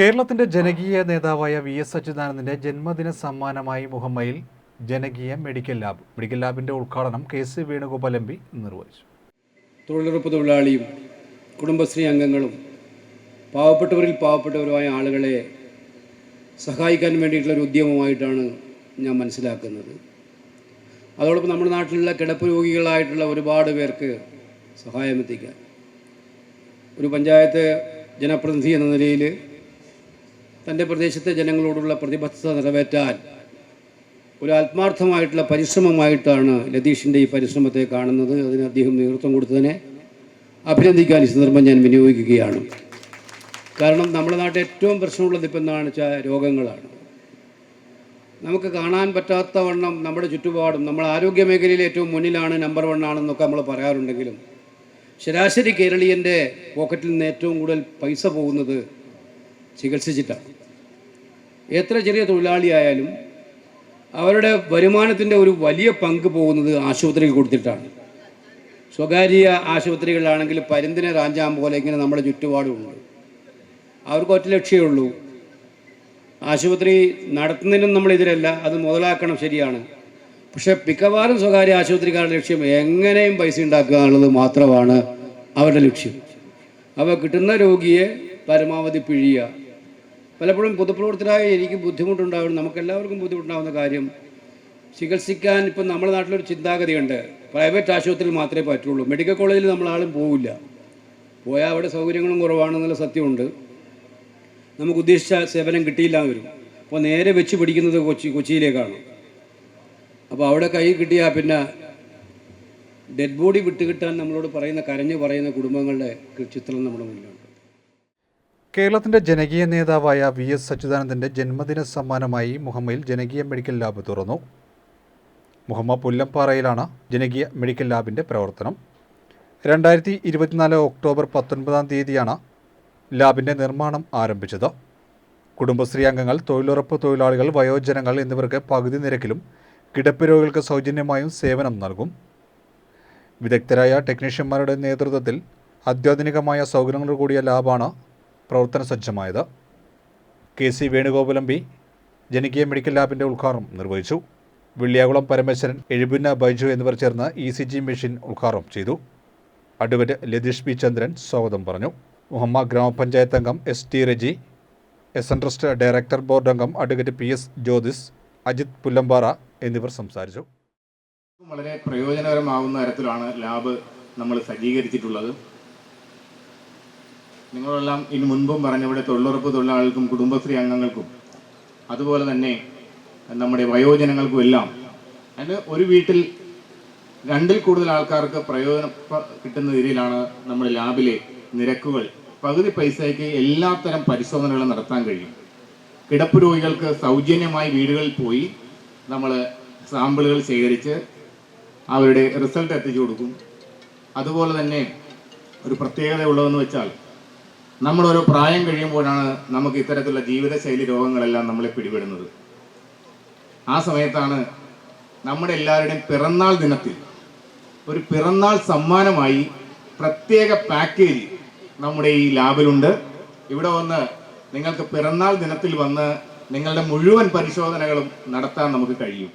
കേരളത്തിന്റെ ജനകീയ നേതാവായ വി എസ് അച്യുതാനന്ദന്റെ ജന്മദിന സമ്മാനമായി മുഹമ്മയിൽ ജനകീയ മെഡിക്കൽ ലാബ് മെഡിക്കൽ ലാബിന്റെ ഉദ്ഘാടനം K C Venugopal M P നിർവഹിച്ചു. തൊഴിലുറപ്പ് തൊഴിലാളിയും കുടുംബശ്രീ അംഗങ്ങളും പാവപ്പെട്ടവരിൽ പാവപ്പെട്ടവരുമായ ആളുകളെ സഹായിക്കാൻ വേണ്ടിയിട്ടുള്ള ഒരു ഉദ്യമമായിട്ടാണ് ഞാൻ മനസ്സിലാക്കുന്നത്. അതോടൊപ്പം നമ്മുടെ നാട്ടിലുള്ള കിടപ്പ് രോഗികളായിട്ടുള്ള ഒരുപാട് പേർക്ക് സഹായമെത്തിക്കാൻ. ഒരു പഞ്ചായത്ത് ജനപ്രതിനിധി എന്ന നിലയിൽ തന്റെ പ്രദേശത്തെ ജനങ്ങളോടുള്ള പ്രതിബദ്ധത നിറവേറ്റാൻ ഒരു ആത്മാർത്ഥമായിട്ടുള്ള പരിശ്രമമായിട്ടാണ് ലതീഷിന്റെ ഈ പരിശ്രമത്തെ കാണുന്നത്. അതിന് അദ്ദേഹം നേതൃത്വം കൊടുത്തതിനെ അഭിനന്ദിക്കാൻ ഈ സന്ദർഭം ഞാൻ വിനിയോഗിക്കുകയാണ്. കാരണം നമ്മുടെ നാട്ടിൽ ഏറ്റവും പ്രശ്നമുള്ളത് ഇപ്പം എന്താണെന്ന് വെച്ചാൽ രോഗങ്ങളാണ്. നമുക്ക് കാണാൻ പറ്റാത്ത വണ്ണം നമ്മുടെ ചുറ്റുപാടും നമ്മൾ ആരോഗ്യ മേഖലയിൽ ഏറ്റവും മുന്നിലാണ് നമ്പർ വൺ ആണെന്നൊക്കെ നമ്മൾ പറയാറുണ്ടെങ്കിലും ശരാശരി കേരളീയന്റെ പോക്കറ്റിൽ നിന്ന് ഏറ്റവും കൂടുതൽ പൈസ പോകുന്നത് ചികിത്സിച്ചിട്ടാണ് എത്ര ചെറിയ തൊഴിലാളിയായാലും അവരുടെ വരുമാനത്തിന്റെ ഒരു വലിയ പങ്ക് പോകുന്നത് ആശുപത്രിക്ക് കൊടുത്തിട്ടാണ്. സ്വകാര്യ ആശുപത്രികളിലാണെങ്കിൽ പരുന്തിനെ റാഞ്ചാൻ പോലെ ഇങ്ങനെ നമ്മുടെ ചുറ്റുപാടുമുണ്ട്. അവർക്ക് ഒറ്റ ലക്ഷ്യമേ ഉള്ളൂ. ആശുപത്രി നടത്തുന്നതിനും നമ്മളെതിരല്ല അത് മുതലാക്കണം ശരിയാണ്. പക്ഷേ മിക്കവാറും സ്വകാര്യ ആശുപത്രിക്കാരുടെ ലക്ഷ്യം എങ്ങനെയും പൈസ ഉണ്ടാക്കുക എന്നുള്ളത് മാത്രമാണ് അവരുടെ ലക്ഷ്യം. അവ കിട്ടുന്ന രോഗിയെ പരമാവധി പിഴിയുക. പലപ്പോഴും പൊതുപ്രവർത്തകരായ എനിക്ക് ബുദ്ധിമുട്ടുണ്ടാകും നമുക്കെല്ലാവർക്കും ബുദ്ധിമുട്ടുണ്ടാകുന്ന കാര്യം ചികിത്സിക്കാൻ ഇപ്പം നമ്മുടെ നാട്ടിലൊരു ചിന്താഗതിയുണ്ട്. പ്രൈവറ്റ് ആശുപത്രിയിൽ മാത്രമേ പറ്റുള്ളൂ. മെഡിക്കൽ കോളേജിൽ നമ്മളാളും പോവില്ല. പോയാൽ അവിടെ സൗകര്യങ്ങളും കുറവാണെന്നുള്ള സത്യമുണ്ട്. നമുക്ക് ഉദ്ദേശിച്ച സേവനം കിട്ടിയില്ല എന്ന് വരും. അപ്പോൾ നേരെ വെച്ച് പിടിക്കുന്നത് കൊച്ചി കൊച്ചിയിലേക്കാണ്. അപ്പോൾ അവിടെ കൈ കിട്ടിയാൽ പിന്നെ ഡെഡ് ബോഡി വിട്ടുകിട്ടാൻ നമ്മളോട് പറയുന്ന കരഞ്ഞു പറയുന്ന കുടുംബങ്ങളുടെ ചിത്രം നമ്മുടെ മുന്നിലുണ്ട്. കേരളത്തിന്റെ ജനകീയ നേതാവായ വി എസ് സച്ചിദാനന്ദന്റെ ജന്മദിന സമ്മാനമായി മുഹമ്മയിൽ ജനകീയ മെഡിക്കൽ ലാബ് തുറന്നു. മുഹമ്മ പുല്ലംപാറയിലാണ് ജനകീയ മെഡിക്കൽ ലാബിന്റെ പ്രവർത്തനം. രണ്ടായിരത്തി ഇരുപത്തിനാല് ഒക്ടോബർ പത്തൊൻപതാം തീയതിയാണ് ലാബിന്റെ നിർമ്മാണം ആരംഭിച്ചത്. കുടുംബശ്രീ അംഗങ്ങൾ തൊഴിലുറപ്പ് തൊഴിലാളികൾ വയോജനങ്ങൾ എന്നിവർക്ക് പകുതി നിരക്കിലും കിടപ്പ് രോഗികൾക്ക് സൗജന്യമായും സേവനം നൽകും. വിദഗ്ധരായ ടെക്നീഷ്യന്മാരുടെ നേതൃത്വത്തിൽ അത്യാധുനികമായ സൗകര്യങ്ങളോടുകൂടിയ ലാബാണ് പ്രവർത്തന സജ്ജമായത്. കെ സി വേണുഗോപാലം പി ജനകീയ മെഡിക്കൽ ലാബിന്റെ ഉദ്ഘാടനം നിർവഹിച്ചു. വെള്ളിയാകുളം പരമേശ്വരൻ എഴുപുന്ന ബൈജു എന്നിവർ ചേർന്ന് ഇ സി ജി മെഷീൻ ഉദ്ഘാടനം ചെയ്തു. അഡ്വക്കേറ്റ് ലതീഷ് പി ചന്ദ്രൻ സ്വാഗതം പറഞ്ഞു. മുഹമ്മ ഗ്രാമപഞ്ചായത്ത് അംഗം S T Reji S N trust director board അംഗം advocate P S Jyothis Ajith Pullampara എന്നിവർ സംസാരിച്ചു. വളരെ പ്രയോജനകരമാവുന്ന തരത്തിലാണ് ലാബ് നമ്മൾ സജ്ജീകരിച്ചിട്ടുള്ളത്. നിങ്ങളെല്ലാം ഇനി മുൻപും പറഞ്ഞ ഇവിടെ തൊഴിലുറപ്പ് തൊഴിലാളികൾക്കും കുടുംബശ്രീ അംഗങ്ങൾക്കും അതുപോലെ തന്നെ നമ്മുടെ വയോജനങ്ങൾക്കും എല്ലാം. അതിന് ഒരു വീട്ടിൽ രണ്ടിൽ കൂടുതൽ ആൾക്കാർക്ക് പ്രയോജനം കിട്ടുന്ന രീതിയിലാണ് നമ്മുടെ ലാബിലെ നിരക്കുകൾ. പകുതി പൈസയ്ക്ക് എല്ലാത്തരം പരിശോധനകളും നടത്താൻ കഴിയും. കിടപ്പ് രോഗികൾക്ക് സൗജന്യമായി വീടുകളിൽ പോയി നമ്മൾ സാമ്പിളുകൾ ശേഖരിച്ച് അവരുടെ റിസൾട്ട് എത്തിച്ചു കൊടുക്കും. അതുപോലെ തന്നെ ഒരു പ്രത്യേകത ഉള്ളതെന്ന് വെച്ചാൽ നമ്മൾ പ്രായം കഴിയുമ്പോഴാണ് നമുക്ക് ഇത്തരത്തിലുള്ള ജീവിതശൈലി രോഗങ്ങളെല്ലാം നമ്മളെ പിടിപെടുന്നത്. ആ സമയത്താണ് നമ്മുടെ എല്ലാവരുടെയും പിറന്നാൾ ദിനത്തിൽ ഒരു പിറന്നാൾ സമ്മാനമായി പ്രത്യേക പാക്കേജ് നമ്മുടെ ഈ ലാബിലുണ്ട്. ഇവിടെ വന്ന് നിങ്ങൾക്ക് പിറന്നാൾ ദിനത്തിൽ വന്ന് നിങ്ങളുടെ മുഴുവൻ പരിശോധനകളും നടത്താൻ നമുക്ക് കഴിയും.